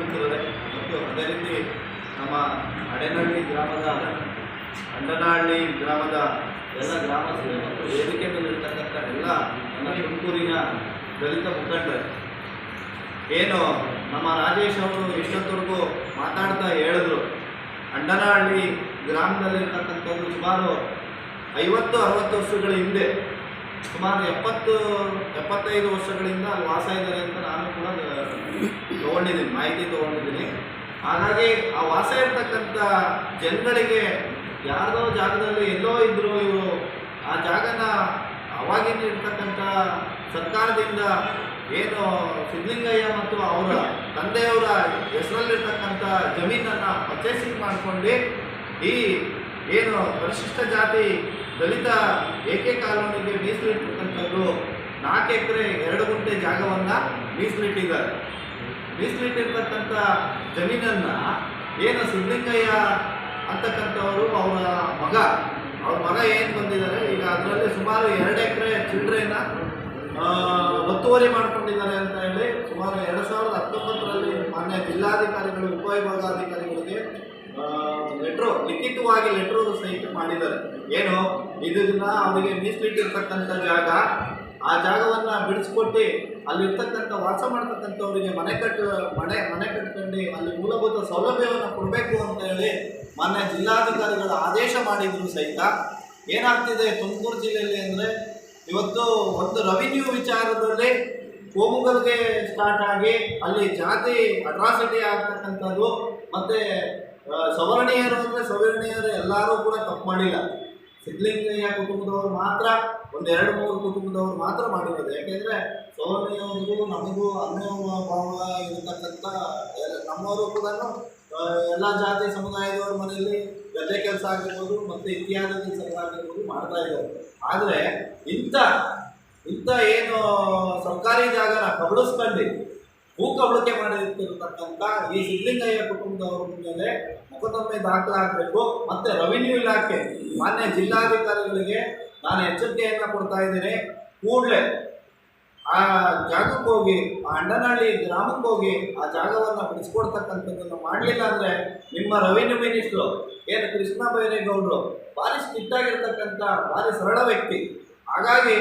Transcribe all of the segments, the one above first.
ಮಿತ್ರರೇ ಮತ್ತು ಅದೇ ರೀತಿ ನಮ್ಮ ಅಡೆನಹಳ್ಳಿ ಗ್ರಾಮದ ಅಂಡನಹಳ್ಳಿ ಗ್ರಾಮದ ಎಲ್ಲ ಗ್ರಾಮಸ್ಥರು ಮತ್ತು ವೇದಿಕೆ ಮೇಲಿರ್ತಕ್ಕಂಥ ಎಲ್ಲ ನಮ್ಮ ತುಮಕೂರಿನ ದಲಿತ ಮುಖಂಡರು, ಏನು ನಮ್ಮ ರಾಜೇಶ್ ಅವರು ಎಷ್ಟೊತ್ತವರೆಗೂ ಮಾತಾಡ್ತಾ ಹೇಳಿದ್ರು, ಅಂಡನಹಳ್ಳಿ ಗ್ರಾಮದಲ್ಲಿರ್ತಕ್ಕಂಥದ್ದು ಸುಮಾರು ಐವತ್ತು, ಅರವತ್ತು ವರ್ಷಗಳ ಹಿಂದೆ, ಸುಮಾರು ಎಪ್ಪತ್ತು, ಎಪ್ಪತ್ತೈದು ವರ್ಷಗಳಿಂದ ಅಲ್ಲಿ ವಾಸ ಇದ್ದಾರೆ ಅಂತ ನಾನು ತೊಗೊಂಡಿದ್ದೀನಿ, ಮಾಹಿತಿ ತೊಗೊಂಡಿದ್ದೀನಿ. ಹಾಗಾಗಿ ಆ ವಾಸ ಇರ್ತಕ್ಕಂಥ ಜನಗಳಿಗೆ ಯಾರದೋ ಜಾಗದಲ್ಲಿ ಎಲ್ಲೋ ಇದ್ರು ಇವರು ಆ ಜಾಗನ ಅವಾಗಿನ ಇರ್ತಕ್ಕಂಥ ಸರ್ಕಾರದಿಂದ ಏನು ಸಿದ್ಧಲಿಂಗಯ್ಯ ಮತ್ತು ಅವರ ತಂದೆಯವರ ಹೆಸರಲ್ಲಿರ್ತಕ್ಕಂಥ ಜಮೀನನ್ನು ಪರ್ಚೇಸಿಂಗ್ ಮಾಡಿಕೊಂಡು ಈ ಏನು ಪರಿಶಿಷ್ಟ ಜಾತಿ ದಲಿತ ಏಕೆ ಕಾಲೋನಿಗೆ ಮೀಸಲಿಟ್ಟಿರ್ತಕ್ಕಂಥದ್ದು ನಾಲ್ಕು ಎಕರೆ ಎರಡು ಗುಂಟೆ ಜಾಗವನ್ನು ಮೀಸಲಿಟ್ಟಿದ್ದಾರೆ. ಮೀಸಲಿಟ್ಟಿರ್ತಕ್ಕಂಥ ಜಮೀನನ್ನು ಏನು ಸಿದ್ದಲಿಂಗಯ್ಯ ಅಂತಕ್ಕಂಥವರು ಅವರ ಮಗ, ಅವ್ರ ಮಗ ಏನು ಬಂದಿದ್ದಾರೆ, ಈಗ ಅದರಲ್ಲಿ ಸುಮಾರು ಎರಡು ಎಕರೆ ಚಿಲ್ಡ್ರೆನ ಒತ್ತುವರಿ ಮಾಡಿಕೊಂಡಿದ್ದಾರೆ ಅಂತ ಹೇಳಿ ಸುಮಾರು ಎರಡು ಸಾವಿರದ ಹತ್ತೊಂಬತ್ತರಲ್ಲಿ ಮಾನ್ಯ ಜಿಲ್ಲಾಧಿಕಾರಿಗಳು ಉಪವಿಭಾಗಾಧಿಕಾರಿಗಳಿಗೆ ಲೆಟ್ರು ಲಿಖಿತವಾಗಿ ಲೆಟ್ರು ಸಹಿತ ಮಾಡಿದ್ದಾರೆ. ಏನು? ಇದನ್ನ ಅವರಿಗೆ ಮೀಸಲಿಟ್ಟಿರ್ತಕ್ಕಂಥ ಜಾಗ ಆ ಜಾಗವನ್ನು ಬಿಡಿಸ್ಕೊಟ್ಟು ಅಲ್ಲಿರ್ತಕ್ಕಂಥ ವಾಸ ಮಾಡ್ತಕ್ಕಂಥವರಿಗೆ ಮನೆ ಕಟ್ಟು, ಮನೆ ಮನೆ ಕಟ್ಕೊಂಡು ಅಲ್ಲಿ ಮೂಲಭೂತ ಸೌಲಭ್ಯವನ್ನು ಕೊಡಬೇಕು ಅಂತ ಹೇಳಿ ಮಾನ್ಯ ಜಿಲ್ಲಾಧಿಕಾರಿಗಳು ಆದೇಶ ಮಾಡಿದ್ರು ಸಹಿತ. ಏನಾಗ್ತಿದೆ ತುಮಕೂರು ಜಿಲ್ಲೆಯಲ್ಲಿ ಅಂದರೆ ಇವತ್ತು ಒಂದು ರೆವಿನ್ಯೂ ವಿಚಾರದಲ್ಲಿ ಕೋಮುಗಲ್ಗೆ ಸ್ಟಾರ್ಟ್ ಆಗಿ ಅಲ್ಲಿ ಜಾತಿ ಅಟ್ರಾಸಿಟಿ ಆಗ್ತಕ್ಕಂಥದ್ದು, ಮತ್ತು ಸವರ್ಣೀಯರು ಅಂದರೆ ಸವರ್ಣೀಯರು ಎಲ್ಲರೂ ಕೂಡ ತಪ್ಪು ಮಾಡಿಲ್ಲ. ಸಿದ್ಧಲಿಂಗಯ್ಯ ಕುಟುಂಬದವರು ಮಾತ್ರ ಒಂದು ಎರಡು ಮೂರು ಕುಟುಂಬದವರು ಮಾತ್ರ ಮಾಡಿರೋದು. ಯಾಕೆಂದರೆ ಸವರ್ಣೀಯವ್ರಿಗೂ ನಮಗೂ ಅನ್ಯೋನ್ಯ ಭಾವ ಇರತಕ್ಕಂಥ ನಮ್ಮವರು ಕೂಡ ಎಲ್ಲ ಜಾತಿ ಸಮುದಾಯದವರ ಮನೆಯಲ್ಲಿ ಗದ್ದೆ ಕೆಲಸ ಆಗಿರ್ಬೋದು ಮತ್ತು ಕೆಲಸ ಆಗಿರ್ಬೋದು ಮಾಡ್ತಾ ಇದ್ದಾರೆ ಆದರೆ ಇಂಥ ಇಂಥ ಏನು ಸರ್ಕಾರಿ ಜಾಗನ ಕಬಳಿಸ್ಕೊಂಡು ಭೂ ಬಳಕೆ ಮಾಡಿರ್ತಕ್ಕಂಥ ಈ ಸಿದ್ದಲಿಂಗಯ್ಯ ಕುಟುಂಬದವರ ಮೇಲೆ ಮೊಕದ್ದಮೆ ದಾಖಲಾಗಬೇಕು ಮತ್ತು ರೆವಿನ್ಯೂ ಇಲಾಖೆ, ಮಾನ್ಯ ಜಿಲ್ಲಾಧಿಕಾರಿಗಳಿಗೆ ನಾನು ಎಚ್ಚರಿಕೆಯನ್ನು ಕೊಡ್ತಾ ಇದ್ದೀನಿ. ಕೂಡಲೇ ಆ ಜಾಗಕ್ಕೆ ಹೋಗಿ, ಆ ಅಂಡನಹಳ್ಳಿ ಗ್ರಾಮಕ್ಕೆ ಹೋಗಿ ಆ ಜಾಗವನ್ನು ಬಿಡಿಸ್ಕೊಡ್ತಕ್ಕಂಥದ್ದನ್ನು ಮಾಡಲಿಲ್ಲ ಅಂದರೆ ನಿಮ್ಮ ರೆವಿನ್ಯೂ ಮಿನಿಸ್ಟ್ರು ಏನು ಕೃಷ್ಣ ಬೈರೇಗೌಡರು ಭಾರಿ ಸ್ಟಿಟ್ ಆಗಿರ್ತಕ್ಕಂಥ ಭಾರಿ ಸರಳ ವ್ಯಕ್ತಿ. ಹಾಗಾಗಿ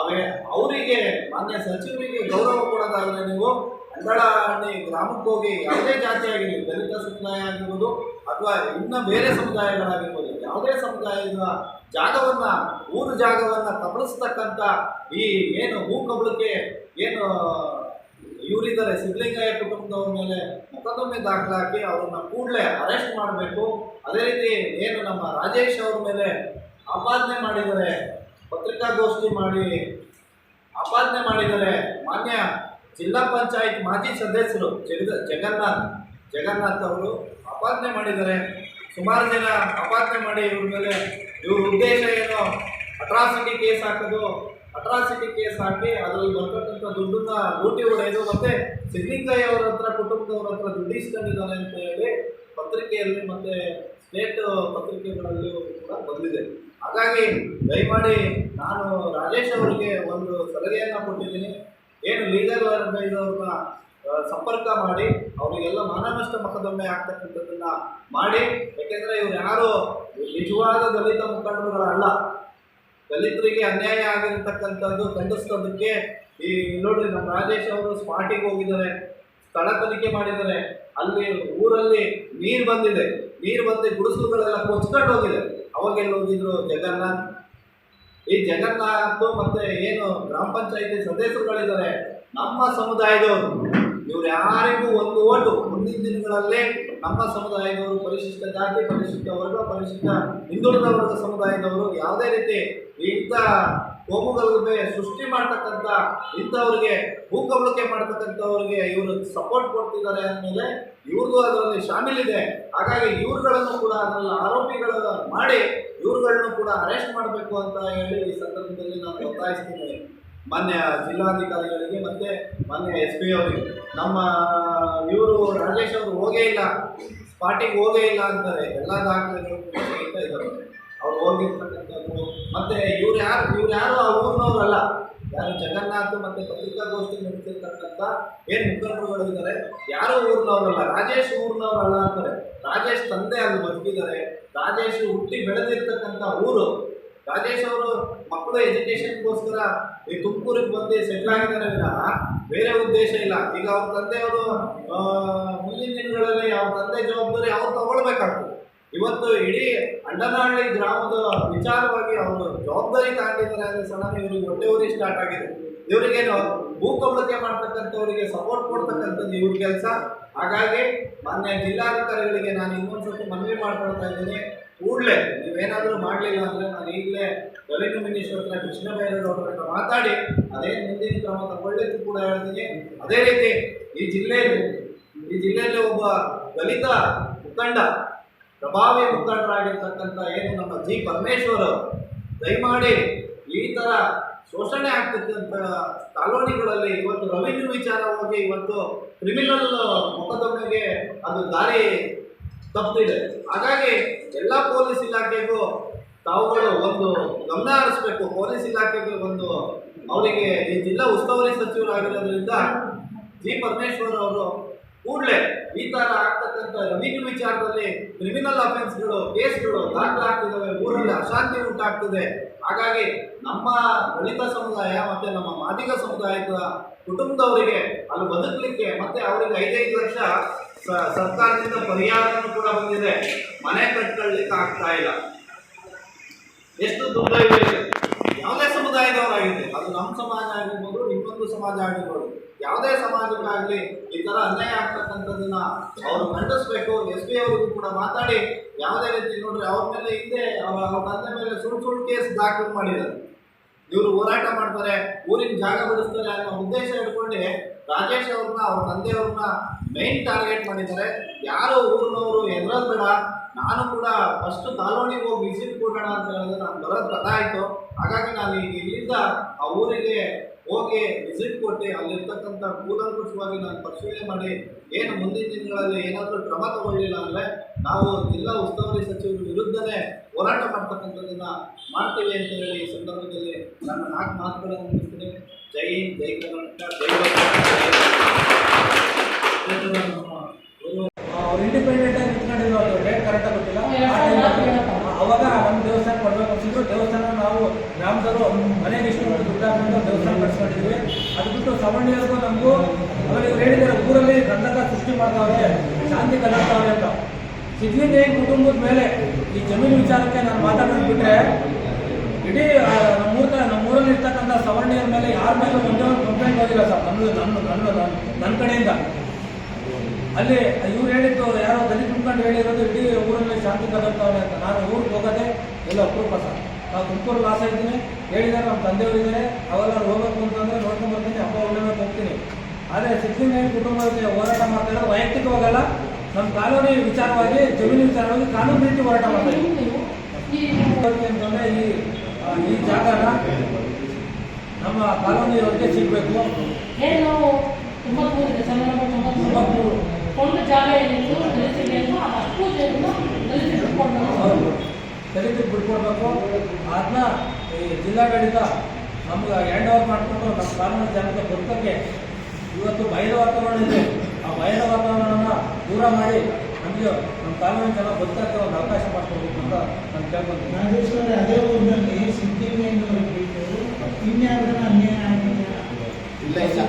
ಅವೇ, ಅವರಿಗೆ, ಮಾನ್ಯ ಸಚಿವರಿಗೆ ಗೌರವ ಕೊಡೋದಾದರೆ ನೀವು ಅಂಡಳಹಳ್ಳಿ ಗ್ರಾಮಕ್ಕೆ ಹೋಗಿ ಯಾವುದೇ ಜಾತಿ ಆಗಿರಲಿ ದಲಿತ ಸಮುದಾಯ ಆಗಿರ್ಬೋದು ಅಥವಾ ಇನ್ನ ಬೇರೆ ಸಮುದಾಯಗಳಾಗಿರ್ಬೋದು, ಯಾವುದೇ ಸಮುದಾಯದ ಜಾಗವನ್ನು, ಊರು ಜಾಗವನ್ನು ಕಬಳಿಸ್ತಕ್ಕಂಥ ಈ ಏನು ಭೂ ಏನು ಇವರಿದ್ದಾರೆ, ಸಿದ್ಧಲಿಂಗಯ್ಯ ಕುಟುಂಬದವ್ರ ಮೇಲೆ ಮೊಕದ್ದಮೆ ದಾಖಲಾಕಿ ಅವ್ರನ್ನ ಕೂಡಲೇ ಅರೆಸ್ಟ್ ಮಾಡಬೇಕು. ಅದೇ ರೀತಿ ಏನು ನಮ್ಮ ರಾಜೇಶ್ ಅವ್ರ ಮೇಲೆ ಆಪಾದನೆ ಮಾಡಿದ್ದಾರೆ, ಪತ್ರಿಕಾಗೋಷ್ಠಿ ಮಾಡಿ ಆಪಾದನೆ ಮಾಡಿದ್ದಾರೆ, ಮಾನ್ಯ ಜಿಲ್ಲಾ ಪಂಚಾಯತ್ ಮಾಜಿ ಸದಸ್ಯರು ಜಗದ ಜಗನ್ನಾಥ್ ಜಗನ್ನಾಥ್ ಅವರು ಆಪಾದನೆ ಮಾಡಿದ್ದಾರೆ. ಸುಮಾರು ಜನ ಆಪಾದನೆ ಮಾಡಿ ಇವ್ರ ಮೇಲೆ ಇವ್ರ ಉದ್ದೇಶ ಏನು? ಅಟ್ರಾಸಿಟಿ ಕೇಸ್ ಹಾಕೋದು. ಅಟ್ರಾಸಿಟಿ ಕೇಸ್ ಹಾಕಿ ಅದರಲ್ಲಿ ಬರ್ತಕ್ಕಂಥ ದುಡ್ಡನ್ನ ಲೂಟಿ ಹೊಡೆಯೋದು ಮತ್ತೆ ಸಿದ್ದಿಂಗಯ್ಯ ಅವರ ಹತ್ರ, ಕುಟುಂಬದವ್ರ ಹತ್ರ ದುಡ್ಡು ಇಸ್ಕೊಂಡಿದ್ದಾರೆ ಅಂತ ಹೇಳಿ ಪತ್ರಿಕೆಯಲ್ಲಿ ಮತ್ತೆ ಸ್ಟೇಟ್ ಪತ್ರಿಕೆಗಳಲ್ಲೂ ಕೂಡ ಬಂದಿದೆ. ಹಾಗಾಗಿ ದಯಮಾಡಿ ನಾನು ರಾಜೇಶ್ ಅವರಿಗೆ ಒಂದು ಸಲಹೆಯನ್ನು ಕೊಟ್ಟಿದ್ದೀನಿ. ಏನು ಲೀಗಲ್ ಅಡ್ವೈಸರ್ನ ಸಂಪರ್ಕ ಮಾಡಿ, ಅವರಿಗೆಲ್ಲ ಮಾನನಷ್ಟ ಮೊಕದ್ದಮೆ ಆಗ್ತಕ್ಕಂಥದ್ದನ್ನ ಮಾಡಿ, ಯಾಕೆಂದರೆ ಇವ್ರು ಯಾರು ನಿಜವಾದ ದಲಿತ ಮುಖಂಡರುಗಳಲ್ಲ. ದಲಿತರಿಗೆ ಅನ್ಯಾಯ ಆಗಿರತಕ್ಕಂಥದ್ದು ಖಂಡಿಸೋದಕ್ಕೆ ಈ, ನೋಡ್ರಿ, ನಮ್ಮ ರಾಜೇಶ್ ಅವರು ಸ್ಪಾಟಿಗೆ ಹೋಗಿದ್ದಾರೆ, ಸ್ಥಳ ತನಿಖೆ ಮಾಡಿದ್ದಾರೆ. ಅಲ್ಲಿ ಊರಲ್ಲಿ ನೀರು ಬಂದಿದೆ. ನೀರು ಬಂದು ಗುಡಿಸಲುಗಳೆಲ್ಲ ಕೊಚ್ಕೊಂಡು ಹೋಗಿದೆ. ಅವಾಗೆಲ್ಲ ಹೋಗಿದ್ರು ಜಗನ್ನಾಥ್. ಈ ಜಗನ್ನಾಥ್ ಮತ್ತೆ ಏನು ಗ್ರಾಮ ಪಂಚಾಯತಿ ಸದಸ್ಯರುಗಳಿದ್ದಾರೆ. ನಮ್ಮ ಸಮುದಾಯದವರು, ಇವ್ರು ಯಾರಿಗೂ ಒಂದು ಓಟು. ಮುಂದಿನ ದಿನಗಳಲ್ಲಿ ನಮ್ಮ ಸಮುದಾಯದವರು ಪರಿಶಿಷ್ಟ ಜಾತಿ, ಪರಿಶಿಷ್ಟ ವರ್ಗ, ಪರಿಶಿಷ್ಟ ಹಿಂದುಳಿದ ವರ್ಗ ಸಮುದಾಯದವರು ಯಾವುದೇ ರೀತಿ ಇಂಥ ಕೋಮುಗಲಭೆ ಸೃಷ್ಟಿ ಮಾಡ್ತಕ್ಕಂಥ ಇಂಥವ್ರಿಗೆ ಭೂಕಬಳಿಕೆ ಮಾಡ್ತಕ್ಕಂಥವ್ರಿಗೆ ಇವರು ಸಪೋರ್ಟ್ ಕೊಡ್ತಿದ್ದಾರೆ ಅಂದಮೇಲೆ ಇವ್ರಿಗೂ ಅದರಲ್ಲಿ ಶಾಮಿಲಿದೆ. ಹಾಗಾಗಿ ಇವ್ರುಗಳನ್ನು ಕೂಡ ಅದರಲ್ಲಿ ಆರೋಪಿಗಳ ಮಾಡಿ ಇವ್ರುಗಳನ್ನು ಕೂಡ ಅರೆಸ್ಟ್ ಮಾಡಬೇಕು ಅಂತ ಹೇಳಿ ಈ ಸಂದರ್ಭದಲ್ಲಿ ನಾನು ಒತ್ತಾಯಿಸ್ತೀನಿ ಮಾನ್ಯ ಜಿಲ್ಲಾಧಿಕಾರಿಗಳಿಗೆ ಮತ್ತೆ ಮಾನ್ಯ ಎಸ್ ಪಿ ಅವರಿಗೆ. ನಮ್ಮ, ಇವರು ರಾಜೇಶ್ ಅವರು ಹೋಗೇ ಇಲ್ಲ. ಸ್ಪಾಟಿಗೆ ಹೋಗೇ ಇಲ್ಲ ಅಂತಾರೆ. ಎಲ್ಲ ದಾಖಲೆಗಳು ಇದ್ದಾರೆ ಅವ್ರು ಹೋಗಿರ್ತಕ್ಕಂಥದ್ದು. ಮತ್ತೆ ಇವ್ರು ಯಾರು ಇವ್ರು ಯಾರು ಆ ಊರಿನವ್ರಲ್ಲ? ಯಾರು ಜಗನ್ನಾಥ್ ಮತ್ತೆ ಪತ್ರಿಕಾಗೋಷ್ಠಿ ನಡೆಸಿರ್ತಕ್ಕಂಥ ಏನು ಮುಖಂಡರುಗಳು ಇದ್ದಾರೆ? ಯಾರು ಊರಿನವರಲ್ಲ? ರಾಜೇಶ್ ಊರಿನವರಲ್ಲ ಅಂತಾರೆ. ರಾಜೇಶ್ ತಂದೆ ಅಲ್ಲಿ ಬದುಕಿದ್ದಾರೆ. ರಾಜೇಶ್ ಹುಟ್ಟಿ ಬೆಳೆದಿರ್ತಕ್ಕಂಥ ಊರು. ರಾಜೇಶ್ ಅವರು ಮಕ್ಕಳು ಎಜುಕೇಶನ್ಗೋಸ್ಕರ ಈ ತುಮಕೂರಿಗೆ ಬಂದು ಸೆಟ್ಲ್ ಆಗಿದ್ದಾರೆ ವಿನಃ. ಬೇರೆ ಉದ್ದೇಶ ಇಲ್ಲ. ಈಗ ಅವ್ರ ತಂದೆಯವರು ಮುಂದಿನ ದಿನಗಳಲ್ಲಿ ಅವ್ರ ತಂದೆ ಜವಾಬ್ದಾರಿ ಅವ್ರು ತಗೊಳ್ಬೇಕಾಗ್ತದೆ. ಇವತ್ತು ಇಡೀ ಅಂಡನಹಳ್ಳಿ ಗ್ರಾಮದ ವಿಚಾರವಾಗಿ ಅವರು ಜವಾಬ್ದಾರಿ ತಗೊಂಡಿದ್ದಾರೆ ಅಂದ್ರೆ ಸಹ ಇವರಿಗೆ ಉರಿ ಸ್ಟಾರ್ಟ್ ಆಗಿದೆ. ಇವರಿಗೇನು ಭೂ ಕಬಳಿಕೆ ಮಾಡ್ತಕ್ಕಂಥವರಿಗೆ ಸಪೋರ್ಟ್ ಕೊಡ್ತಕ್ಕಂಥದ್ದು ಇವ್ರ ಕೆಲಸ. ಹಾಗಾಗಿ ಮಾನ್ಯ ಜಿಲ್ಲಾಧಿಕಾರಿಗಳಿಗೆ ನಾನು ಇನ್ನೊಂದ್ಸತಿ ಮನವಿ ಮಾಡ್ಕೊಳ್ತಾ ಇದ್ದೀನಿ. ಕೂಡಲೇ ನೀವೇನಾದರೂ ಮಾಡಲಿಲ್ಲ ಅಂದರೆ ನಾನು ಈಗಲೇ ರೆವಿನ್ಯೂ ಮಿನಿಸ್ಟರ್ ಹತ್ರ ಕೃಷ್ಣ ಹತ್ರ ಮಾತಾಡಿ ಅದೇ ಮುಂದಿನ ಕ್ರಮ ತಗೊಳ್ಳಿದ್ದು ಕೂಡ ಹೇಳ್ತೀನಿ. ಅದೇ ರೀತಿ ಈ ಜಿಲ್ಲೆಯಲ್ಲಿ ಈ ಜಿಲ್ಲೆಯಲ್ಲಿ ಒಬ್ಬ ದಲಿತ ಮುಖಂಡ ಪ್ರಭಾವಿ ಮುಖಂಡರಾಗಿರ್ತಕ್ಕಂಥ ಏನು ನಮ್ಮ ಜಿ ಪರಮೇಶ್ವರ್ ದಯಮಾಡಿ ಈ ಥರ ಶೋಷಣೆ ಆಗ್ತಿದ್ದಂಥ ಕಾಲೋನಿಗಳಲ್ಲಿ ಇವತ್ತು ರೆವಿನ್ಯೂ ವಿಚಾರವಾಗಿ ಇವತ್ತು ಕ್ರಿಮಿನಲ್ ಮೊಕದ್ದಮೆಗೆ ಅದು ದಾರಿ ತಪ್ಪಿದೆ. ಹಾಗಾಗಿ ಎಲ್ಲ ಪೊಲೀಸ್ ಇಲಾಖೆಗೂ ತಾವುಗಳು ಒಂದು ಗಮನ ಹರಿಸ್ಬೇಕು. ಪೊಲೀಸ್ ಇಲಾಖೆಗೆ ಒಂದು ಅವರಿಗೆ ಈ ಜಿಲ್ಲಾ ಉಸ್ತುವಾರಿ ಸಚಿವರಾಗಿರೋದ್ರಿಂದ ಜಿ ಪರಮೇಶ್ವರ್ ಅವರು ಕೂಡಲೇ ಈ ತರ ಆಗ್ತಕ್ಕಂಥ ರೆವಿನ್ಯೂ ವಿಚಾರದಲ್ಲಿ ಕ್ರಿಮಿನಲ್ ಅಫೆನ್ಸ್ಗಳು ಕೇಸ್ಗಳು ದಾಖಲಾಗ್ತಿದ್ದಾವೆ ಊರಲ್ಲಿ ಅಶಾಂತಿ ಉಂಟಾಗ್ತಿದೆ. ಹಾಗಾಗಿ ನಮ್ಮ ದಲಿತ ಸಮುದಾಯ ಮತ್ತೆ ನಮ್ಮ ಮಾದಿಗ ಸಮುದಾಯದ ಕುಟುಂಬದವರಿಗೆ ಅಲ್ಲಿ ಬದುಕಲಿಕ್ಕೆ ಮತ್ತೆ ಅವರಿಗೆ ಐದೈದು ಲಕ್ಷ ಸರ್ಕಾರದಿಂದ ಪರಿಹಾರನೂ ಕೂಡ ಬಂದಿದೆ. ಮನೆ ಕಟ್ಕೊಳ್ಳಿಕ್ಕೆ ಆಗ್ತಾ ಇಲ್ಲ. ಎಷ್ಟು ದುರ್ದೈವ ಇದೆ. ಯಾವುದೇ ಸಮುದಾಯದವರಾಗಿದೆ ಅದು ನಮ್ಮ ಸಮಾಜ ಆಗಿರ್ಬೋದು, ನಿಮ್ಮೊಂದು ಸಮಾಜ ಆಗಿರ್ಬೋದು, ಯಾವುದೇ ಸಮಾಜಕ್ಕಾಗಲಿ ಈ ಥರ ಅನ್ಯಾಯ ಆಗ್ತಕ್ಕಂಥದ್ದನ್ನ ಅವರು ಖಂಡಿಸ್ಬೇಕು. ಎಸ್ ಪಿ ಅವರಿಗೂ ಕೂಡ ಮಾತಾಡಿ, ಯಾವುದೇ ರೀತಿ ನೋಡ್ರಿ ಅವ್ರ ಮೇಲೆ ಹಿಂದೆ ಅವ್ರ ತಂದೆ ಮೇಲೆ ಸುಳ್ಳು ಸುಳ್ಳು ಕೇಸ್ ದಾಖಲು ಮಾಡಿದ್ದಾರೆ. ಇವರು ಹೋರಾಟ ಮಾಡ್ತಾರೆ, ಊರಿನ ಜಾಗ ಬಿಡಿಸ್ತಾರೆ ಅನ್ನೋ ಉದ್ದೇಶ ಇಟ್ಕೊಂಡು ರಾಜೇಶ್ ಅವ್ರನ್ನ, ಅವ್ರ ತಂದೆಯವ್ರನ್ನ ಮೇನ್ ಟಾರ್ಗೆಟ್ ಮಾಡಿದ್ದಾರೆ. ಯಾರು ಊರಿನವರು ಎದುರೋದು ನಾನು ಕೂಡ ಫಸ್ಟ್ ಕಾಲೋನಿಗೆ ಹೋಗಿ ವಿಸಿಟ್ ಕೊಡೋಣ ಅಂತ ಹೇಳಿದ್ರೆ ನಾನು ಬರೋದು ತಡ ಆಯಿತು. ಹಾಗಾಗಿ ನಾನು ಇಲ್ಲಿಂದ ಆ ಊರಿಗೆ ಹೋಗಿ ವಿಸಿಟ್ ಕೊಟ್ಟೆ ಅಲ್ಲಿರ್ತಕ್ಕಂಥ ಕೂಲಂಕುಷವಾಗಿ ನಾನು ಪರಿಶೀಲನೆ ಮಾಡಿ ಏನು ಮುಂದಿನ ದಿನಗಳಲ್ಲಿ ಏನಾದರೂ ಕ್ರಮ ತಗೊಳ್ಳಿಲ್ಲ ಅಂದರೆ ನಾವು ಜಿಲ್ಲಾ ಉಸ್ತುವಾರಿ ಸಚಿವರ ವಿರುದ್ಧನೇ ಹೋರಾಟ ಮಾಡ್ತಕ್ಕಂಥದ್ದನ್ನು ಮಾಡ್ತೀವಿ ಅಂತ ಹೇಳಿ ಈ ಸಂದರ್ಭದಲ್ಲಿ ನನ್ನ ನಾಲ್ಕು ಮಾತುಗಳನ್ನು ಜೈ ಜೈ ಕರ್ನಾಟಕ, ಜೈ ಇಂಡಿಪೆಂಡೆಂಟ್ ಆಗಿ ನಿಂತ್ಕೊಂಡಿದ್ರು ಅದು ಡೇಟ್ ಕರೆಕ್ಟಾಗಿ ಗೊತ್ತಿಲ್ಲ ಆ time ಅಲ್ಲಿ ಅವಾಗ ನಮ್ಮ ದೇವಸ್ಥಾನ ಕೊಡ್ಬೇಕು ಅನ್ಸಿದ್ರು ಗ್ರಾಮದವರು ಮನೆಗೆ ಇಷ್ಟು ದುಡ್ಡು ಹಾಕೊಂಡು ದೇವಸ್ಥಾನ ಕಟ್ಸ್ಕೊಂಡಿದ್ವಿ. ಅದು ಬಿಟ್ಟು ಸವರ್ಣಿಯರ್ಗೂ ನಮಗೂ, ಆಮೇಲೆ ಇವ್ರು ಹೇಳಿದ್ದಾರೆ, ಊರಲ್ಲಿ ಗಂಧಕ ಸೃಷ್ಟಿ ಮಾಡ್ತಾವ್ರೆ ಶಾಂತಿ ಕಲಿಸ್ತಾವ್ರೆ ಅಂತ. ಸಿದ್ಲಿಂಗೇನ್ ಕುಟುಂಬದ ಮೇಲೆ ಈ ಜಮೀನು ವಿಚಾರಕ್ಕೆ ನಾನು ಮಾತಾಡೋದು ಬಿಟ್ರೆ, ಇಡೀ ನಮ್ಮೂರ ನಮ್ಮೂರಲ್ಲಿ ಇರ್ತಕ್ಕಂಥ ಸವರ್ಣಿಯರ ಮೇಲೆ ಯಾರ ಮೇಲೆ ಒಂದೇ ಒಂದು ಕಂಪ್ಲೇಂಟ್ ಹೋಗಿಲ್ಲ ಸರ್, ನಮ್ದು ನನ್ನ ನನ್ನ ನನ್ನ ಕಡೆಯಿಂದ. ಅಲ್ಲಿ ಇವ್ರು ಹೇಳಿದ್ದು, ಯಾರೋ ದಲಿತ ಮುಖಂಡು ಹೇಳಿರೋದು ಇಡೀ ಊರಲ್ಲಿ ಶಾಂತಿ ಕದರ್ತಾವೆ ಅಂತ. ನಾನು ಊರಿಗೆ ಹೋಗೋದೇ ಎಲ್ಲ ಅಪರೂಪ ಸರ್. ನಾವು ತುಮಕೂರು ಲಾಸ ಇದ್ದೀನಿ ಹೇಳಿದ್ದಾರೆ ನಮ್ಮ ತಂದೆಯವರು ಇದ್ದಾರೆ ಅವೆಲ್ಲ ಹೋಗ್ಬೇಕು ಅಂತಂದ್ರೆ ನೋಡ್ಕೊಂಡು ಬರ್ತೀನಿ. ಹಬ್ಬ ಒಳ್ಳೆ ಹೋಗ್ತೀನಿ. ಆದರೆ ಸಿದ್ಲಿಂಗ ಕುಟುಂಬಕ್ಕೆ ಹೋರಾಟ ಮಾಡ್ತಾ ಇರೋದು ವೈಯಕ್ತಿಕವಾಗಲ್ಲ. ನಮ್ಮ ಕಾನೂನಿ ವಿಚಾರವಾಗಿ ಜಮೀನು ವಿಚಾರವಾಗಿ ಕಾನೂನು ರೀತಿ ಹೋರಾಟ ಮಾಡ್ತಾ ಇದ್ದೀವಿ ಅಂತಂದ್ರೆ ಈ ಈ ಜಾಗನ ನಮ್ಮ ಸಿಗಬೇಕು. ತೊಂಬತ್ಮೂರು ತೊಂಬತ್ಮೂರು ಕೊಂಡ ಜಾಗ ಏನಿತ್ತು ಅಷ್ಟು ಜನರು ದಲಿತರಿಗೆ ಬಿಟ್ಕೊಡ್ಬೇಕು. ಅದನ್ನ ಈ ಜಿಲ್ಲಾಡಳಿತ ನಮ್ಗೆ ಹ್ಯಾಂಡ್ ಓವರ್ ಮಾಡಿಕೊಂಡು ನಮ್ಮ ಕಾನೂನು ಜನತೆ ಬದುಕಕ್ಕೆ ಇವತ್ತು ಬಯಲು ವಾತಾವರಣ ಇದೆ. ಆ ಬಯಲು ವಾತಾವರಣನ ದೂರ ಮಾಡಿ ನಮಗೆ ನಮ್ಮ ಕಾನೂನು ಜನ ಬದುಕಕ್ಕೆ ಒಂದು ಅವಕಾಶ ಮಾಡಿಕೊಡ್ಬೇಕು ಅಂತ ನಾನು ಕೇಳ್ಕೊಂತೀನಿ. ನಾಗೇಶ್ವರ ಅದೇ ಊರಿನಲ್ಲಿ ಸಿದ್ಧಿಮೇಂದ್ರ ಬಿಟ್ಟು ಇನ್ಯಾವುದನ್ನ ಅನ್ಯಾಯ ಆಗಿಲ್ಲ ಇಲ್ಲ ಇಲ್ಲ.